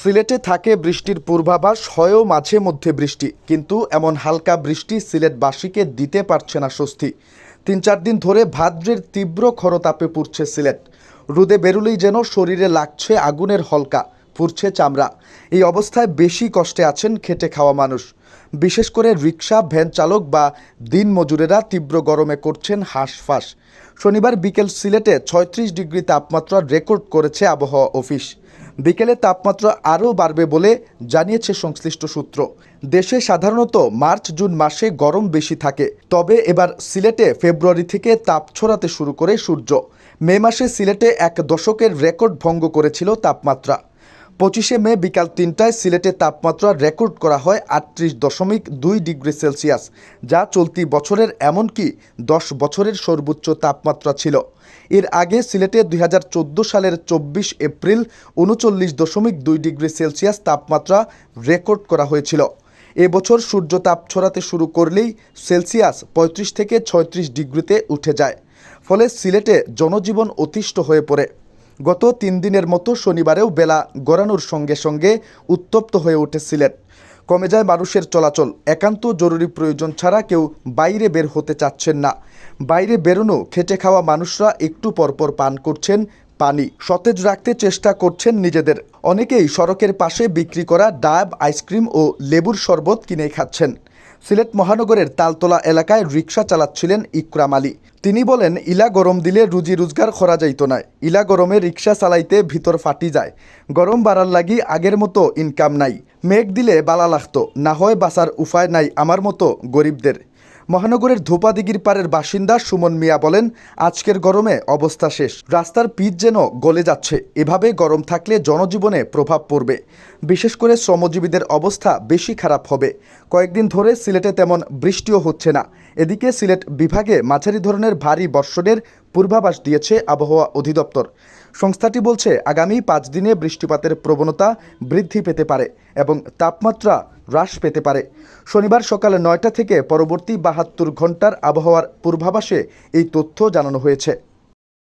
সিলেটে থাকে বৃষ্টির পূর্বাভাস, হয়েও মাঝে মধ্যে বৃষ্টি, কিন্তু এমন হালকা বৃষ্টি সিলেটবাসীকে দিতে পারছে না স্বস্তি। তিন চার দিন ধরে ভাদ্রের তীব্র খরতাপে পুড়ছে সিলেট। রোদে বেরুলেই যেন শরীরে লাগছে আগুনের হলকা, পুড়ছে চামড়া। এই অবস্থায় বেশি কষ্টে আছেন খেটে খাওয়া মানুষ। বিশেষ করে রিক্সা, ভ্যান চালক বা দিন মজুরেরা তীব্র গরমে করছেন হাঁসফাঁস। শনিবার বিকেল সিলেটে ছয়ত্রিশ ডিগ্রি তাপমাত্রা রেকর্ড করেছে আবহাওয়া অফিস। বিকেলে তাপমাত্রা আরও বাড়বে বলে জানিয়েছে সংশ্লিষ্ট সূত্র। দেশে সাধারণত মার্চ, জুন মাসে গরম বেশি থাকে। তবে এবার সিলেটে ফেব্রুয়ারি থেকে তাপ ছড়াতে শুরু করে সূর্য। মে মাসে সিলেটে এক দশকের রেকর্ড ভঙ্গ করেছিল তাপমাত্রা। পঁচিশে মে বিকাল তিনটায় সিলেটে তাপমাত্রা রেকর্ড করা হয় আটত্রিশ দশমিক দুই ডিগ্রি সেলসিয়াস, যা চলতি বছরের এমনকি দশ বছরের সর্বোচ্চ তাপমাত্রা ছিল। এর আগে সিলেটে দুই হাজার চোদ্দ সালের চব্বিশ এপ্রিল উনচল্লিশ দশমিক দুই ডিগ্রি সেলসিয়াস তাপমাত্রা রেকর্ড করা হয়েছিল। এবছর সূর্য তাপ ছড়াতে শুরু করলেই সেলসিয়াস পঁয়ত্রিশ থেকে ছয়ত্রিশ ডিগ্রিতে উঠে যায়। ফলে সিলেটে জনজীবন অতিষ্ঠ হয়ে পড়ে। গত তিন দিনের মতো শনিবারেও বেলা গড়ানোর সঙ্গে সঙ্গে উত্তপ্ত হয়ে ওঠে সিলেট কমে যায় মানুষের চলাচল। একান্ত জরুরি প্রয়োজন ছাড়া কেউ বাইরে বের হতে চাচ্ছেন না। বাইরে বেরোনো, খেটে খাওয়া মানুষরা একটু পরপর পান করছেন পানি। সতেজ রাখতে চেষ্টা করছেন নিজেদের। অনেকেই সড়কের পাশে বিক্রি করা ডাব, আইসক্রিম ও লেবুর শরবত কিনে খাচ্ছেন। সিলেট মহানগরের তালতলা এলাকায় রিক্সা চালাচ্ছিলেন ইকরাম আলী। তিনি বলেন, ইলা গরম দিলে রুজি রোজগার করা যাইত না। ইলা গরমে রিক্সা চালাইতে ভিতর ফাটি যায়। গরম বাড়ার লাগি আগের মতো ইনকাম নাই। মেঘ দিলে বালা লাগতো। না হয় বাঁচার উপায় নাই আমার মতো গরিবদের। মহানগরের ধোপাদিগির পাড়ের বাসিন্দা সুমন মিয়া বলেন, আজকের গরমে অবস্থা শেষ। রাস্তার পিচ যেন গলে যাচ্ছে, এভাবে গরম থাকলে জনজীবনে প্রভাব পড়বে। বিশেষ করে শ্রমজীবীদের অবস্থা বেশি খারাপ হবে। কয়েকদিন ধরে সিলেটে তেমন বৃষ্টিও হচ্ছে না। এদিকে সিলেট বিভাগে মাঝারি ধরনের ভারী বর্ষণের পূর্বাভাস দিয়েছে আবহাওয়া অধিদপ্তর। সংস্থাটি বলছে, আগামী পাঁচ দিনে বৃষ্টিপাতের প্রবণতা বৃদ্ধি পেতে পারে এবং তাপমাত্রা হ্রাস পেতে পারে। শনিবার সকাল নয়টা থেকে পরবর্তী বাহাত্তর ঘণ্টার আবহাওয়ার পূর্বাভাসে এই তথ্য জানানো হয়েছে।